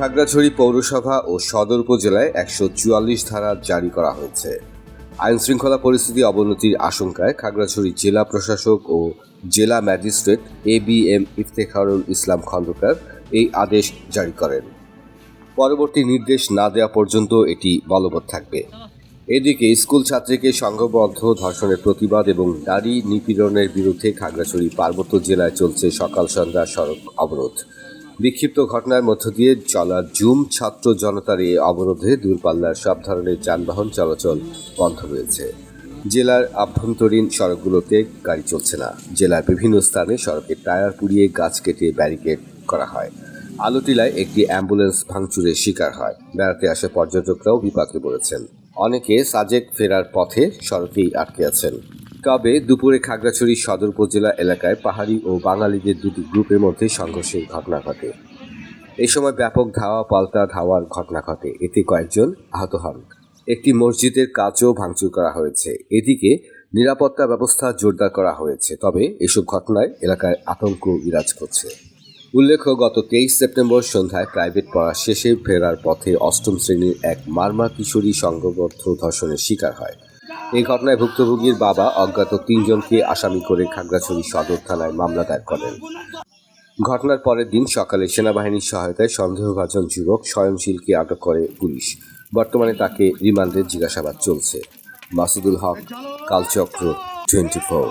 খাগড়াছড়ি পৌরসভা ও সদর উপজেলায় একশো চুয়াল্লিশ ধারা জারি করা হয়েছে। আইন শৃঙ্খলা পরিস্থিতি অবনতির আশঙ্কায় খাগড়াছড়ি জেলা প্রশাসক ও জেলা magistrate A B M Iftekharul Islam Khandakar এই আদেশ জারি করেন। পরবর্তী নির্দেশ না দেওয়া পর্যন্ত এটি বলবৎ থাকবে। এদিকে স্কুল ছাত্রীকে সংঘবদ্ধ ধর্ষণের প্রতিবাদ এবং নারী নিপীড়নের বিরুদ্ধে খাগড়াছড়ি পার্বত্য জেলায় চলছে সকাল সন্ধ্যা সড়ক অবরোধ। বিক্ষিপ্ত ঘটনার মধ্য দিয়ে চলা জুম, ছাত্র জনতার এই অবরোধে দূরপাল্লার সব ধরনের যানবাহন চলাচল বন্ধ রয়েছে। জেলার আভ্যন্তরীণ সড়কগুলোতে গাড়ি চলছে না। জেলার বিভিন্ন স্থানে সড়কের টায়ার পুড়িয়ে গাছ কেটে ব্যারিকেড করা হয়। আলোটিলায় একটি অ্যাম্বুলেন্স ভাঙচুরের শিকার হয়। বেড়াতে আসা পর্যটকরাও বিপাকে পড়েছেন। অনেকে সাজেক ফেরার পথে সড়কেই আটকে আছেন। তবে দুপুরে খাগড়াছড়ি সদর উপজেলা এলাকায় পাহাড়ি ও বাঙালিদের দুটি গ্রুপের মধ্যে সংঘর্ষের ঘটনা ঘটে। এই সময় ব্যাপক ধাওয়া, পাল্টা ধাওয়ার ঘটনা ঘটে। এতে কয়েকজন আহত হন। একটি মসজিদের কাজও ভাঙচুর করা হয়েছে। এদিকে নিরাপত্তা ব্যবস্থা জোরদার করা হয়েছে, তবে এসব ঘটনায় এলাকায় আতঙ্ক বিরাজ করছে। উল্লেখ্য, গত তেইশ সেপ্টেম্বর সন্ধ্যায় প্রাইভেট পড়া শেষে ফেরার পথে অষ্টম শ্রেণির এক মারমা কিশোরী সংঘবদ্ধ ধর্ষণের শিকার হয়। এই ঘটনায় ভুক্তভোগীর বাবা অজ্ঞাত তিনজনকে আসামি করে খাগড়াছড়ি সদর থানায় মামলা দায়ের করেন। ঘটনার পরের দিন সকালে সেনাবাহিনীর সহায়তায় সন্দেহভাজন যুবক স্বয়ংশীলকে আটক করে পুলিশ। বর্তমানে তাকে রিমান্ডে জিজ্ঞাসাবাদ চলছে। Masudul Haque, কালচক্র, twenty four.